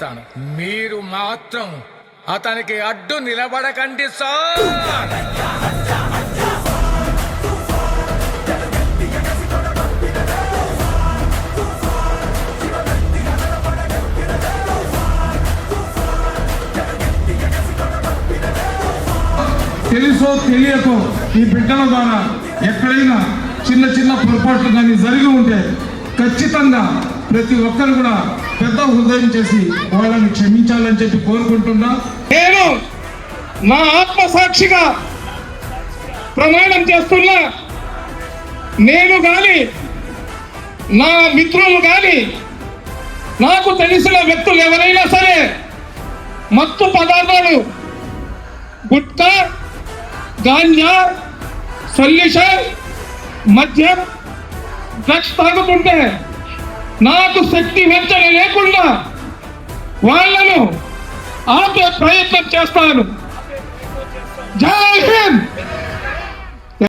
తాను మీరు మాత్రం అతనికి అడ్డు నిలబడకండి సార్! తెలుసో తెలియకో ఈ బిడ్డల ద్వారా ఎక్కడైనా చిన్న చిన్న పొరపాట్లు కానీ జరిగి ఉంటే ఖచ్చితంగా ప్రతి ఒక్కరు కూడా పెద్ద హృదయం చేసి వాళ్ళని క్షమించాలని చెప్పి కోరుకుంటున్నా. నేను నా ఆత్మసాక్షిగా ప్రమాణం చేస్తున్నా నేను గాని నా మిత్రులు గాని నాకు తెలిసిన వ్యక్తులు ఎవరైనా సరే మత్తు పదార్థాలు గుట్కా గాంజా సొల్యూషన్ మద్యం డ్రగ్స్ తాగుతుంటే నాకు శక్తి వెంటన లేకుండా వాళ్ళను ఆపే ప్రయత్నం చేస్తాను. జై